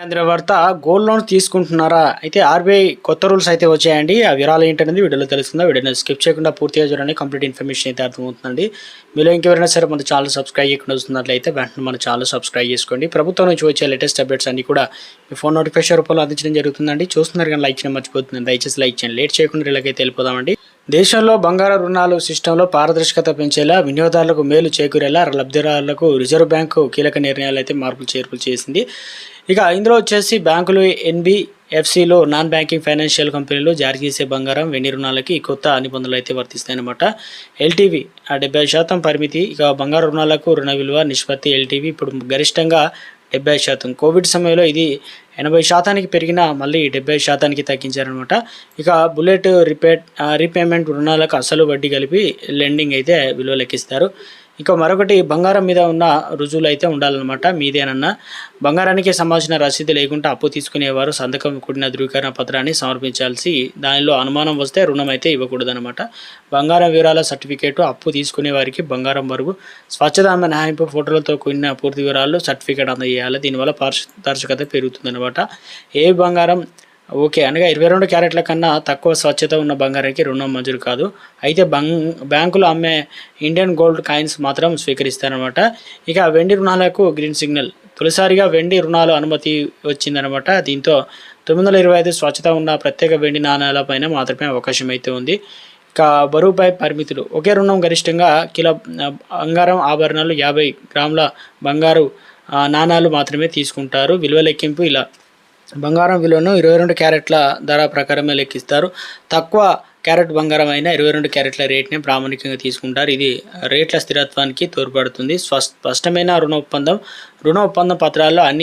కేంద్ర వార్త gold loan తీసుకుంటున్నారా? అయితే ఆర్బీఐ కొత్త రూల్స్ అయితే వచ్చాయండి. ఆ వివరాలు ఏంటనేది వీడియోలో తెలుస్తుందా వీడియోని స్కిప్ చేయకుండా పూర్తిగా చూడండి. కంప్లీట్ ఇన్ఫర్మేషన్ అయితే అర్థమవుతుందండి. మీలో ఇంకెవరైనా సరే మన ఛానల్ సబ్స్క్రైబ్ చేయకుండా వస్తున్నట్లయితే వెంటనే మన ఛానల్ సబ్స్క్రైబ్ చేసుకోండి. ప్రభుత్వం నుంచి వచ్చే లేటెస్ట్ అప్డేట్స్ అన్ని కూడా మీ ఫోన్ నోటిఫికేషన్ రూపంలో అందించడం జరుగుతుందండి. చూస్తున్నారు కానీ లైక్ చేయడం మర్చిపోతుంది దయచేసి లైక్ చేయండి. లేట్ చేయకుండా ఇలాగైతే వెళ్ళిపోదామండి. దేశంలో బంగారు రుణాలు సిస్టంలో పారదర్శకత పెంచేలా వినియోగదారులకు మేలు చేకూరేలా లబ్ధిదారులకు రిజర్వ్ బ్యాంకు కీలక నిర్ణయాలు అయితే మార్పులు చేర్పులు చేసింది. ఇక ఇందులో వచ్చేసి బ్యాంకులు ఎన్బిఎఫ్సిలో నాన్ బ్యాంకింగ్ ఫైనాన్షియల్ కంపెనీలు జారీ చేసే బంగారం వెండి రుణాలకి కొత్త నిబంధనలు అయితే వర్తిస్తాయన్నమాట. ఎల్టీవీ ఆ డెబ్బై శాతం పరిమితి ఇక బంగారు రుణాలకు రుణ విలువ నిష్పత్తి ఎల్టీవీ ఇప్పుడు గరిష్టంగా డెబ్బై శాతం. కోవిడ్ సమయంలో ఇది ఎనభై శాతానికి పెరిగిన మళ్ళీ డెబ్బై శాతానికి తగ్గించారనమాట. ఇక బుల్లెట్ రిపే రీపేమెంట్ రుణాలకు అసలు వడ్డీ కలిపి లెండింగ్ అయితే విలువ లెక్కిస్తారు. ఇక మరొకటి బంగారం మీద ఉన్న రుజువులు అయితే ఉండాలన్నమాట మీదేనన్నా బంగారానికి సంబంధించిన రసీదు లేకుండా అప్పు తీసుకునేవారు సంతకం కూడిన ధృవీకరణ పత్రాన్ని సమర్పించాల్సి దానిలో అనుమానం వస్తే రుణం అయితే ఇవ్వకూడదనమాట బంగారం వివరాల సర్టిఫికేటు అప్పు తీసుకునే వారికి బంగారం బరువు స్వచ్ఛదామ మినహాయింపు ఫోటోలతో కూడిన పూర్తి వివరాలు సర్టిఫికేట్ అందజేయాలి. దీనివల్ల పారదర్శకత పెరుగుతుందన్నమాట. ఏ బంగారం ఓకే అనగా ఇరవై రెండు క్యారెట్ల కన్నా తక్కువ స్వచ్ఛత ఉన్న బంగారానికి రుణం మంజూరు కాదు. అయితే బంగ్ బ్యాంకులు అమ్మే ఇండియన్ గోల్డ్ కాయిన్స్ మాత్రం స్వీకరిస్తారనమాట ఇక వెండి రుణాలకు గ్రీన్ సిగ్నల్. తొలిసారిగా వెండి రుణాలు అనుమతి వచ్చిందనమాట దీంతో తొమ్మిది వందల ఇరవై ఐదు స్వచ్ఛత ఉన్న ప్రత్యేక వెండి నాణ్యాల పైన మాత్రమే అవకాశం అయితే ఉంది. ఇక బరువుపై పరిమితులు. ఒకే రుణం గరిష్టంగా కిలో బంగారం ఆభరణాలు యాభై గ్రాముల బంగారు నాణాలు మాత్రమే తీసుకుంటారు. విలువ లెక్కింపు ఇలా. బంగారం విలువను ఇరవై రెండు క్యారెట్ల ధర ప్రకారమే లెక్కిస్తారు. తక్కువ క్యారెట్ బంగారం అయినా ఇరవై రెండు క్యారెట్ల రేట్ని ప్రామాణికంగా తీసుకుంటారు. ఇది రేట్ల స్థిరత్వానికి తోడ్పడుతుంది. స్పష్టమైన రుణ ఒప్పందం రుణ ఒప్పందం పత్రాల్లో అన్ని